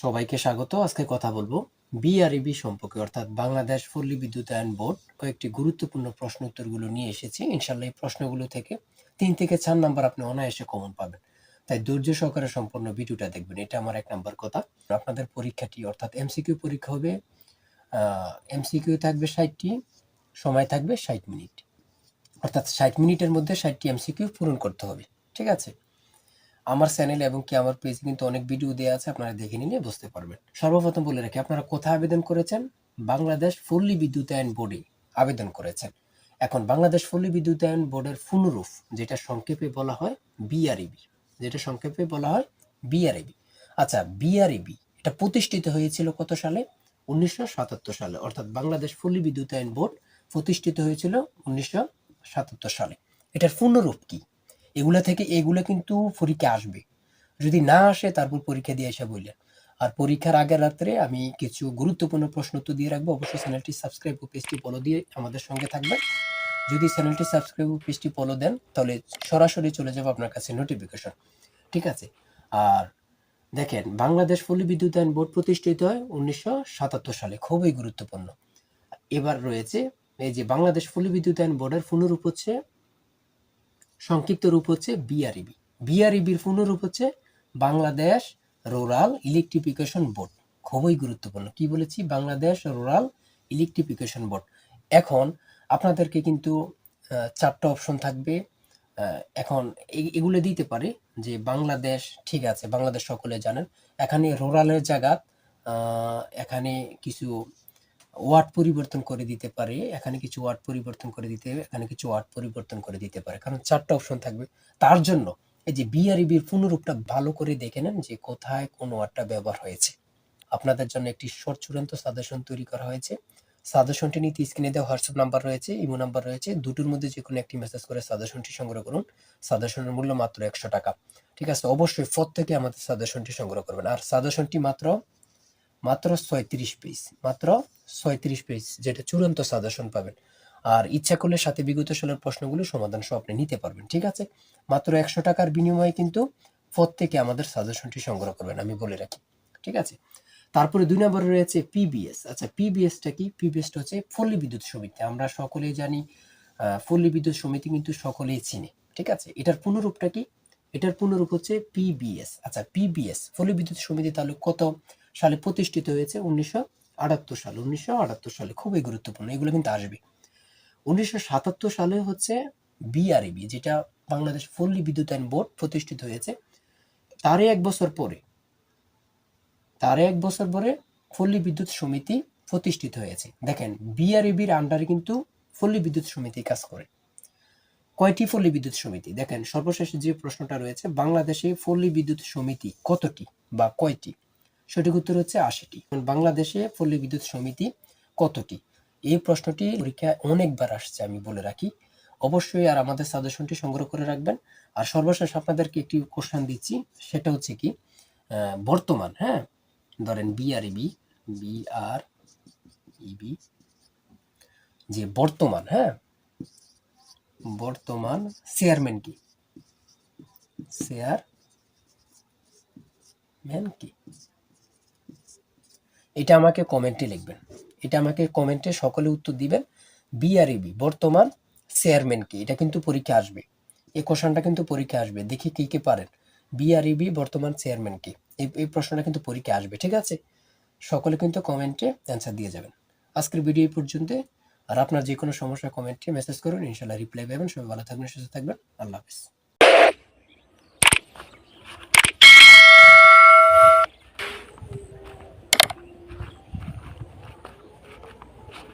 সবাইকে স্বাগত। আজকে কথা বলব বিআরইবি সম্পর্কে, অর্থাৎ বাংলাদেশ পল্লী বিদ্যুতায়ন বোর্ড কয়েকটি গুরুত্বপূর্ণ প্রশ্ন উত্তরগুলো নিয়ে এসেছি। ইনশাল্লাহ এই প্রশ্নগুলো থেকে তিন থেকে চার নাম্বার আপনি অনায়াসে কমন পাবেন। তাই ধৈর্য সহকারে সম্পূর্ণ ভিডিওটা দেখবেন। এটা আমার এক নাম্বার কথা। আপনাদের পরীক্ষাটি, অর্থাৎ এমসিকিউ পরীক্ষা হবে এমসিকিউ থাকবে ষাটটি, সময় থাকবে ষাট মিনিট। অর্থাৎ ষাট মিনিটের মধ্যে ষাটটি এমসিকিউ পূরণ করতে হবে। ঠিক আছে? আমার চ্যানেল এবং কি আমার পেজে কিন্তু অনেক ভিডিও দেওয়া আছে, আপনারা দেখে নিলে বুঝতে পারবেন। সর্বপ্রথম বলে রাখি, আপনারা কোথায় আবেদন করেছেন? বাংলাদেশ পল্লী বিদ্যুতায়ন বোর্ডে আবেদন করেছেন। এখন বাংলাদেশ পল্লী বিদ্যুতায়ন বোর্ডের পুনরূপ যেটা সংক্ষেপে বলা হয় বিআরইবি যেটা সংক্ষেপে বলা হয় বিআরইবি আচ্ছা বিআরইবি এটা প্রতিষ্ঠিত হয়েছিল কত সালে? উনিশশো সাতাত্তর সালে, অর্থাৎ বাংলাদেশ পল্লী বিদ্যুতায়ন বোর্ড প্রতিষ্ঠিত হয়েছিল উনিশশো সাতাত্তর সালে। এটার পূর্ণরূপ কি? এগুলা থেকে এগুলো কিন্তু পরীক্ষা আসবে। যদি না আসে, তারপর পরীক্ষা দিয়ে এসে বললেন আর পরীক্ষার আগের রাত্রে আমি কিছু গুরুত্বপূর্ণ প্রশ্ন উত্তর দিয়ে রাখব। অবশ্যই চ্যানেলটি সাবস্ক্রাইব ও পেজটি ফলো দিয়ে আমাদের সঙ্গে থাকবেন। যদি চ্যানেলটি সাবস্ক্রাইব ও পেজটি ফলো দেন, তাহলে সরাসরি চলে যাবে আপনার কাছে নোটিফিকেশন ঠিক আছে? আর দেখেন, বাংলাদেশ পল্লী বিদ্যুতায়ন বোর্ড প্রতিষ্ঠিত হয় উনিশশো সাতাত্তর সালে। খুবই গুরুত্বপূর্ণ। এবার রয়েছে, এই যে বাংলাদেশ পল্লী বিদ্যুতায়ন বোর্ডের পুনরূপ হচ্ছে সংক্ষিপ্ত রূপ হচ্ছে বিআরইবি বিআরইবির পূর্ণরূপ হচ্ছে বাংলাদেশ রুরাল ইলেকট্রিফিকেশন বোর্ড। খুবই গুরুত্বপূর্ণ। কি বলেছি? Bangladesh rural electrification board. এখন আপনাদেরকে কিন্তু চারটা অপশন থাকবে। এখন এগুলো দিতে পারে যে বাংলাদেশ ঠিক আছে, বাংলাদেশ সকলে জানেন। এখানে রুরালের জায়গা এখানে কিছু ওয়ার্ড পরিবর্তন করে দিতে পারে, এখানে কিছু ওয়ার্ড পরিবর্তন করে দিতে, এখানে কিছু ওয়ার্ড পরিবর্তন করে দিতে পারে। কারণ চারটা অপশন থাকবে। তার জন্য এই যে বিআরইবির পুনরূপটা ভালো করে দেখে নেন যে কোথায় কোন ওয়ার্ডটা ব্যবহার হয়েছে। আপনাদের জন্য একটি শর্ট চূড়ান্ত সাজেশন তৈরি করা হয়েছে। সাজেশনটি নিতে স্ক্রিনে দেওয়া হোয়াটসঅ্যাপ নাম্বার রয়েছে ইমো নাম্বার রয়েছে। দুটোর মধ্যে যে কোনো একটি মেসেজ করে সাজেশনটি সংগ্রহ করুন। সাজেশনের মূল্য মাত্র একশো টাকা। ঠিক আছে, অবশ্যই প্রত্যেকে আমাদের সাজেশনটি সংগ্রহ করবেন। আর সাজেশনটি মাত্র মাত্র ছয়ত্রিশ পিস মাত্র ছয়ত্রিশ পেজ, যেটা চূড়ান্ত সাজেশন পাবেন। আর ইচ্ছা করলে সাথে বিগত সালের প্রশ্নগুলো সমাধান সহ আপনি নিতে পারবেন, ঠিক আছে? মাত্র একশো টাকার বিনিময়ে কিন্তু প্রত্যেকে আমাদের সাজেশনটি সংগ্রহ করবেন, আমি বলে রাখি, ঠিক আছে? তারপরে দুই নম্বরে রয়েছে পিবিএস আচ্ছা পিবিএসটা কি? পিবিএসটা হচ্ছে পল্লী বিদ্যুৎ সমিতি, আমরা সকলেই জানি পল্লী বিদ্যুৎ সমিতি কিন্তু সকলেই চিনি, ঠিক আছে? এটার পুনরূপটা কি? এটার পুনরূপ হচ্ছে পিবিএস আচ্ছা পিবিএস পল্লী বিদ্যুৎ সমিতি তাহলে কত? সালে প্রতিষ্ঠিত হয়েছে উনিশশো আটাত্তর সাল, উনিশশো আটাত্তর সালে, খুবই গুরুত্বপূর্ণ, এগুলো কিন্তু আসবে। উনিশশো সাতাত্তর সালে হচ্ছে বিআরইবি যেটা বাংলাদেশ পল্লী বিদ্যুতায়ন বোর্ড প্রতিষ্ঠিত হয়েছে। তারই এক বছর পরে তার এক বছর পরে পল্লী বিদ্যুৎ সমিতি প্রতিষ্ঠিত হয়েছে। দেখেন বিআরইবির আন্ডারে কিন্তু পল্লী বিদ্যুৎ সমিতি কাজ করে। কয়টি পল্লী বিদ্যুৎ সমিতি? দেখেন, সর্বশেষ যে প্রশ্নটা রয়েছে, বাংলাদেশে পল্লী বিদ্যুৎ সমিতি কতটি বা কয়টি? সঠিক উত্তর হচ্ছে আশিটি। বাংলাদেশে পল্লী বিদ্যুৎ সমিতি কতটি? এই প্রশ্নটি পরীক্ষায় অনেকবার আসছে, আমি বলে রাখি। অবশ্যই আর আমাদের সাজেশনটি সংগ্রহ করে রাখবেন। আর সর্বশেষ আপনাদেরকে একটি কোশ্চেন দিচ্ছি, সেটা হচ্ছে কি বর্তমান হ্যাঁ? ধরেন বিআরইবি বিআর ইবি যে বর্তমান হ্যাঁ? বর্তমান চেয়ারম্যান কি? চেয়ারম্যান কি? এটা আমাকে কমেন্টে লিখবেন। এটা আমাকে কমেন্টে সকলে উত্তর দিবেন। বিআরইবি বর্তমান চেয়ারম্যান কি। এটা কিন্তু পরীক্ষা আসবে। এই কোশ্চেনটা কিন্তু পরীক্ষা আসবে। দেখি কে কে পারেন। বিআরইবি বর্তমান চেয়ারম্যান কি। এই এই প্রশ্নটা কিন্তু পরীক্ষা আসবে, ঠিক আছে? সকলে কিন্তু কমেন্টে অ্যান্সার দিয়ে যাবেন। আজকের ভিডিও পর্যন্ত আর আপনার যে কোনো সমস্যা কমেন্টে মেসেজ করুন। ইনশাল্লাহ রিপ্লাই পাবেন। সবাই ভালো থাকবেন, সুস্থ থাকবেন। আল্লাহ হাফিজ।